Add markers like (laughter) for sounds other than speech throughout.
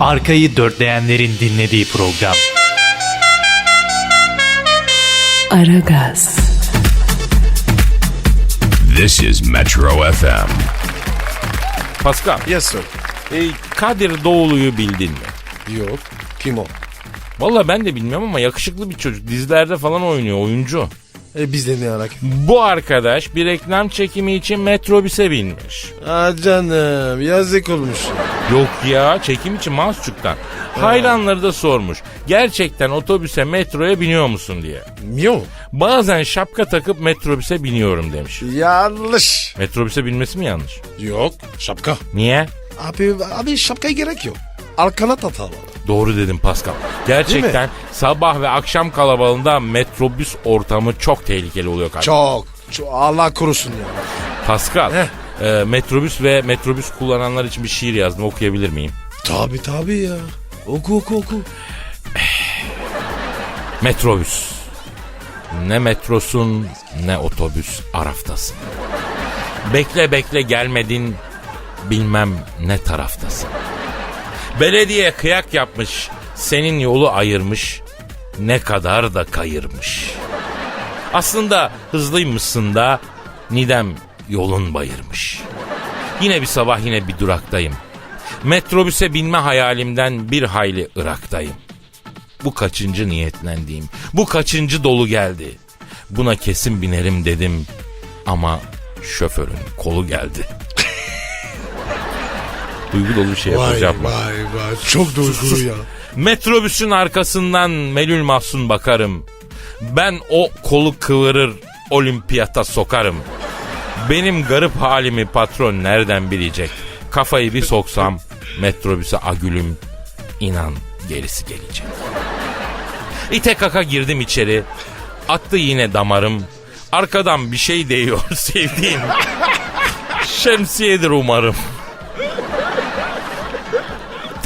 Arkayı dörtleyenlerin dinlediği program. Aragaz, This is Metro FM. Pascal, Yes sir. e, Kadir Doğulu'yu bildin mi? Yok. Kim o? Valla ben de bilmiyorum ama yakışıklı bir çocuk. Dizilerde falan oynuyor oyuncu. E bizde ne alaka? Bu arkadaş bir reklam çekimi için metrobüse binmiş. Aa canım yazık olmuş. Yok ya çekim için Mahsusçuk'tan. Hayranları da sormuş. Gerçekten otobüse metroya biniyor musun diye. Yok. Bazen şapka takıp metrobüse biniyorum demiş. Yanlış. Metrobüse binmesi mi yanlış? Yok. Şapka. Niye? Abi, abi şapkaya gerek yok. Arkana tatalı. Doğru dedim Pascal. Gerçekten sabah ve akşam kalabalığında metrobüs ortamı çok tehlikeli oluyor kardeşim. Çok. çok. Allah korusun ya. Pascal, Heh. e, metrobüs ve metrobüs kullananlar için bir şiir yazdım okuyabilir miyim? Tabi tabi ya. Oku oku oku. (sighs) Metrobüs. Ne metrosun ne otobüs araftasın. Bekle bekle gelmedin bilmem ne taraftasın. Belediye kıyak yapmış senin yolu ayırmış ne kadar da kayırmış. Aslında hızlıymışsın da nidem yolun bayırmış. Yine bir sabah yine bir duraktayım. Metrobüse binme hayalimden bir hayli Irak'tayım. Bu kaçıncı niyetlendiğim, bu kaçıncı dolu geldi. Buna kesin binerim dedim ama şoförün kolu geldi. Duygu dolu bir şey Vay yapacağım. vay vay. Çok duygulu ya. Metrobüsün arkasından melül mahzun bakarım. Ben o kolu kıvırır olimpiyata sokarım. Benim garip halimi patron nereden bilecek? Kafayı bir soksam metrobüse agülüm inan gerisi gelecek. İte kaka girdim içeri. Attı yine damarım. Arkadan bir şey değiyor (laughs) sevdiğim. Şemsiyedir umarım.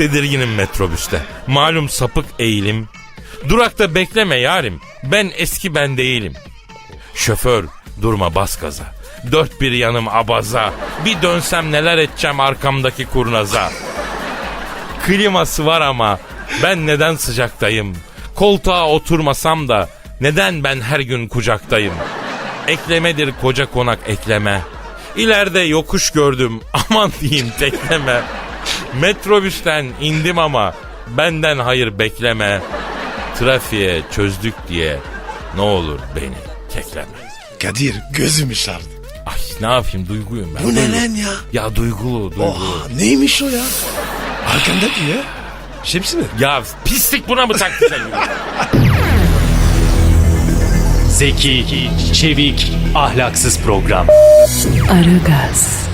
Tedirginim metrobüste. Malum sapık eğilim. Durakta bekleme yarim. Ben eski ben değilim. Şoför durma bas gaza. Dört bir yanım abaza. Bir dönsem neler edeceğim arkamdaki kurnaza. Kliması var ama ben neden sıcaktayım? Koltuğa oturmasam da neden ben her gün kucaktayım? Eklemedir koca konak ekleme. İleride yokuş gördüm (laughs) aman diyeyim tekleme. Metrobüsten indim ama benden hayır bekleme. Trafiğe çözdük diye ne olur beni kekleme. Kadir gözüm işardı. Ay ne yapayım duyguyum ben. Bu ne lan ya? Ya duygulu duygulu. Oha neymiş o ya? Arkandaki ya. Şemsi mi? Ya pislik buna mı taktı sen? Zeki, çevik, ahlaksız program. Aragaz,